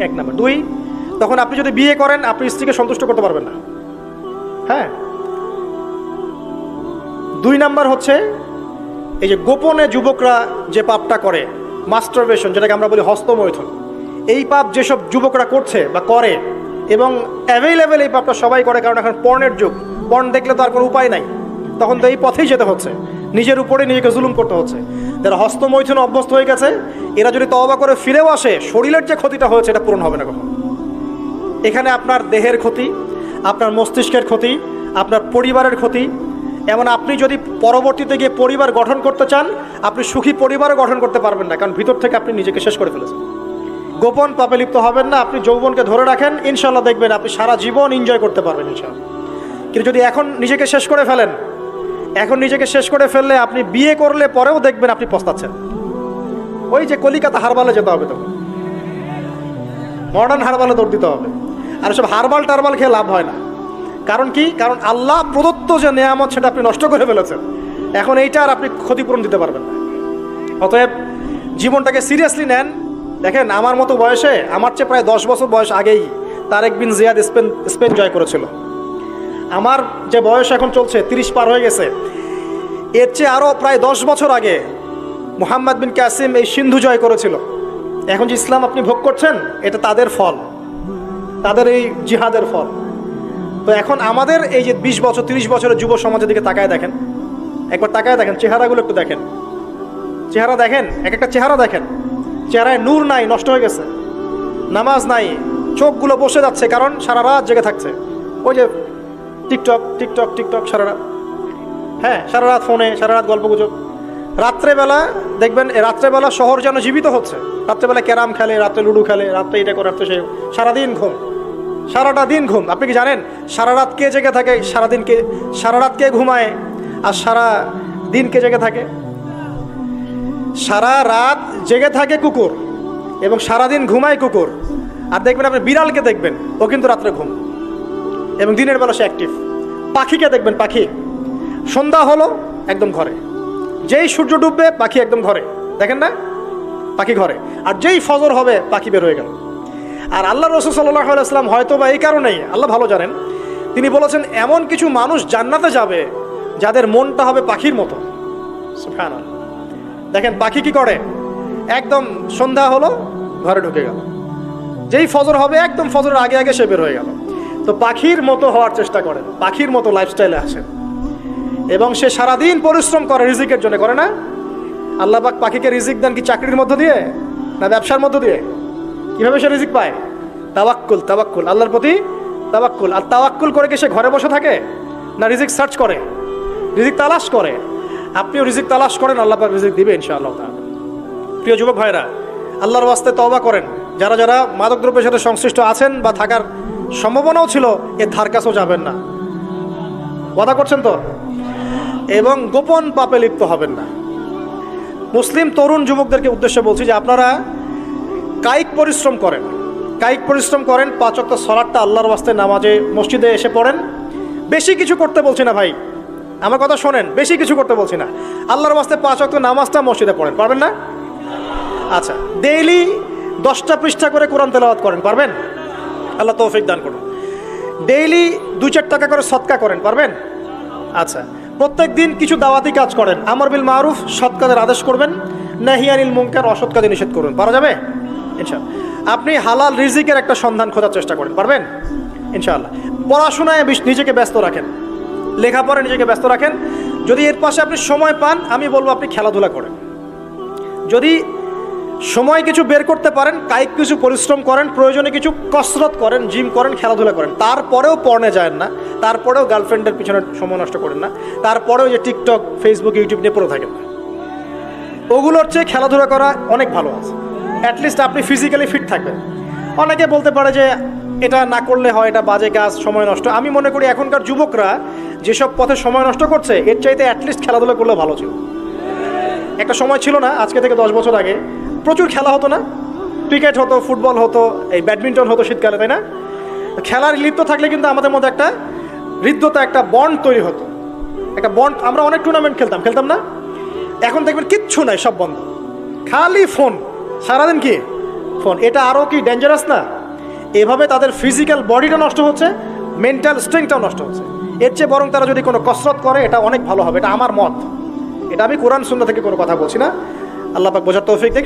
এক নাম্বার। দুই, তখন আপনি যদি বিয়ে করেন, আপনি স্ত্রীকে সন্তুষ্ট করতে পারবেন না। হ্যাঁ? দুই নাম্বার হচ্ছে, এই যে গোপনে যুবকরা যে পাপটা করে মাস্টারবেশন যেটাকে আমরা বলি হস্তমৈথুন, এই পাপ যেসব যুবকরা করছে বা করে, এবং অ্যাভেলেবেল এই পাপটা সবাই করে, কারণ এখন পর্নের যুগ পর্ন দেখলে তো আর কোনো উপায় নাই। তখন তো এই পথেই যেতে হচ্ছে। নিজের উপরে নিজেকে জুলুম করতে হচ্ছে। যারা হস্তমৈথুন অভ্যস্ত হয়ে গেছে, এরা যদি তওবা করে ফিরেও আসে, শরীরের যে ক্ষতিটা হয়েছে, এটা পূরণ হবে না কখনো। এখানে আপনার দেহের ক্ষতি, আপনার মস্তিষ্কের ক্ষতি, আপনার পরিবারের ক্ষতি। এমন আপনি যদি পরবর্তীতে গিয়ে পরিবার গঠন করতে চান, আপনি সুখী পরিবারও গঠন করতে পারবেন না, কারণ ভিতর থেকে আপনি নিজেকে শেষ করে ফেলেছেন। গোপন পাপে লিপ্ত হবেন না, আপনি যৌবনকে ধরে রাখেন ইনশাল্লাহ দেখবেন আপনি সারা জীবন এনজয় করতে পারবেন ইনশাল্লাহ কিন্তু যদি এখন নিজেকে শেষ করে ফেলেন এখন নিজেকে শেষ করে ফেললে আপনি বিয়ে করলে পরেও দেখবেন আপনি পস্তাচ্ছেন। ওই যে কলিকাতা হারবালে যেতে হবে তখন। মডার্ন হারবালে দৌড় দিতে হবে। আর সব হারবাল টারবাল খেয়ে লাভ হয় না। কারণ কি? কারণ আল্লাহ প্রদত্ত যে নেয়ামত সেটা আপনি নষ্ট করে ফেলেছেন। এখন এইটা আর আপনি ক্ষতিপূরণ দিতে পারবেন না। অতএব জীবনটাকে সিরিয়াসলি নেন। দেখেন, আমার মতো বয়সে, আমার চেয়ে প্রায় দশ বছর বয়স আগেই Tariq bin Ziyad Spain Spain জয় করেছিল। আমার যে বয়স এখন চলছে, তিরিশ পার হয়ে গেছে। এর চেয়ে আরও প্রায় দশ বছর আগে মোহাম্মদ বিন কাসিম এই সিন্ধু জয় করেছিল। এখন যে ইসলাম আপনি ভোগ করছেন, এটা তাদের ফল। তাদের এই জিহাদের ফল। তো এখন আমাদের এই যে বিশ বছর, তিরিশ বছরের যুব সমাজের দিকে তাকায় দেখেন। একবার তাকায় দেখেন, চেহারাগুলো একটু দেখেন। চেহারা দেখেন, এক একটা চেহারা দেখেন। চেহারায় নূর নাই, নষ্ট হয়ে গেছে। নামাজ নাই, চোখগুলো বসে যাচ্ছে, কারণ সারা রাত জেগে থাকছে। ওই যে টিকটক টিকটক টিকটক, সারা রাত হ্যাঁ সারা রাত ফোনে, সারা রাত গল্প গুজব। রাত্রেবেলা দেখবেন রাত্রেবেলা শহর যেন জীবিত হচ্ছে। রাত্রেবেলা ক্যারাম খেলে রাত্রে লুডো খেলে রাত্রে এটা করে রাত্রে সে সারাদিন ঘুম। সারাটা দিন ঘুম। আপনি কি জানেন? সারা রাত কে জেগে থাকে? সারাদিন কে সারা রাত কে ঘুমায়? আর সারা দিন কে জেগে থাকে? সারা রাত জেগে থাকে কুকুর এবং সারাদিন ঘুমায় কুকুর। আর দেখবেন আপনি বিড়ালকে দেখবেন, ও কিন্তু রাত্রে ঘুম। এবং দিনের বেলা সে অ্যাক্টিভ পাখিকে দেখবেন? পাখি। সন্ধ্যা হলো একদম ঘরে। যেই সূর্য ডুববে, পাখি একদম ঘরে। দেখেন না? পাখি ঘরে। আর যেই ফজর হবে, পাখি বের হয়ে গেল। আর আল্লাহ রসুল সাল্লাহ আলাইসলাম হয়তো বা এই কারণেই, আল্লাহ ভালো জানেন, তিনি বলেছেন, এমন কিছু মানুষ জান্নাতে যাবে, যাদের মনটা হবে পাখির মতো। দেখেন, পাখি কি করে? একদম সন্ধ্যা হলো, ঘরে ঢুকে গেল। যেই ফজর হবে, একদম ফজরের আগে আগে সে বের হয়ে গেল। তো পাখির মতো হওয়ার চেষ্টা করেন, পাখির মতো লাইফস্টাইলে আসেন এবং সে সারাদিন পরিশ্রম করে, রিজিকের জন্য করে না? আল্লাহ পাক পাখিকে রিজিক দেন কি চাকরির মধ্য দিয়ে? না ব্যবসার মধ্য দিয়ে? কীভাবে সে রিজিক পায়? তাওয়াক্কুল তাওয়াক্কুল, আল্লাহর প্রতি তাওয়াক্কুল। আর তাওয়াক্কুল করে কি সে ঘরে বসে থাকে? না রিজিক সার্চ করে? রিজিক তালাশ করে? আপনিও রিজিক তালাশ করেন আল্লাহ পাক রিজিক দিবে ইনশাআল্লাহ প্রিয় যুবক ভাইরা আল্লাহর ওয়াস্তে তওবা করেন। যারা যারা মাদকদ্রব্যের সাথে সংশ্লিষ্ট আছেন বা থাকার সম্ভাবনাও ছিল এ ধার কাছেও যাবেন না। ওয়াদা করছেন তো? এবং গোপন পাপে লিপ্ত হবেন না। মুসলিম তরুণ যুবকদেরকে উদ্দেশ্যে বলছি যে আপনারা কায়িক পরিশ্রম করেন। কায়িক পরিশ্রম করেন, পাঁচ অক্ট সলাটটা আল্লাহর ওয়াস্তে নামাজে মসজিদে এসে পড়েন। বেশি কিছু করতে বলছি না ভাই। আমার কথা শোনেন, বেশি কিছু করতে বলছি না। আল্লাহর ওয়াস্তে পাঁচ অক্ট নামাজটা মসজিদে পড়েন, পারবেন না? আচ্ছা ডেইলি দশটা পৃষ্ঠা করে কোরআন তেলাওয়াত করেন, পারবেন? আল্লাহ তৌফিক দান করুন। ডেইলি দু চার টাকা করে সৎকা করেন, পারবেন? আচ্ছা প্রত্যেক দিন কিছু দাওয়াতি কাজ করেন। আমর বিল মারুফ সৎ কাজের আদেশ করবেন। নাহিয়ানিল মুনকার অসৎ কাজে নিষেধ করবেন পারা যাবে? ইনশাআল্লাহ। আপনি হালাল রিজিকের একটা সন্ধান খোঁজার চেষ্টা করেন, পারবেন? ইনশাআল্লাহ। পড়াশোনায় নিজেকে ব্যস্ত রাখেন। লেখাপড়ায় নিজেকে ব্যস্ত রাখেন। যদি এর পাশে আপনি সময় পান, আমি বলব আপনি খেলাধুলা করেন। যদি সময় কিছু বের করতে পারেন, কায়িক কিছু পরিশ্রম করেন, প্রয়োজনে কিছু কসরত করেন, জিম করেন, খেলাধুলা করেন। তারপরেও পড়নে যায় না, তারপরেও গার্লফ্রেন্ডের পিছনে সময় নষ্ট করেন না, তারপরেও যে টিকটক, ফেসবুক, ইউটিউব নিয়ে পড়ে থাকেন না। ওগুলোর চেয়ে খেলাধুলা করা অনেক ভালো আছে। অ্যাটলিস্ট আপনি ফিজিক্যালি ফিট থাকবেন। অনেকে বলতে পারে যে এটা না করলে হয়, এটা বাজে কাজ, সময় নষ্ট। আমি মনে করি এখনকার যুবকরা যেসব পথে সময় নষ্ট করছে, এর চাইতে অ্যাটলিস্ট খেলাধুলা করলে ভালো ছিল। একটা সময় ছিল না, আজকে থেকে দশ বছর আগে প্রচুর খেলা হতো না। ক্রিকেট হতো, ফুটবল হতো, এই ব্যাডমিন্টন হতো শীতকালে, তাই না? খেলার লিপ্ত থাকলে কিন্তু আমাদের মধ্যে একটা হৃদ্যতা, একটা বন্ড তৈরি হতো। একটা বন্ড, আমরা অনেক টুর্নামেন্ট খেলতাম খেলতাম না? এখন দেখবেন কিচ্ছু নাই, সব বন্ধ। খালি ফোন। সারাদিন কি? ফোন। এটা আরও কি ডেঞ্জারাস না? এভাবে তাদের ফিজিক্যাল বডিটা নষ্ট হচ্ছে মেন্টাল স্ট্রেংথটাও নষ্ট হচ্ছে। এর চেয়ে বরং তারা যদি কোনো কসরত করে, এটা অনেক ভালো হবে। এটা আমার মত। এটা আমি কোরআন সুন্না থেকে কোনো কথা বলছি না। আল্লাহ পাক বোঝার তৌফিক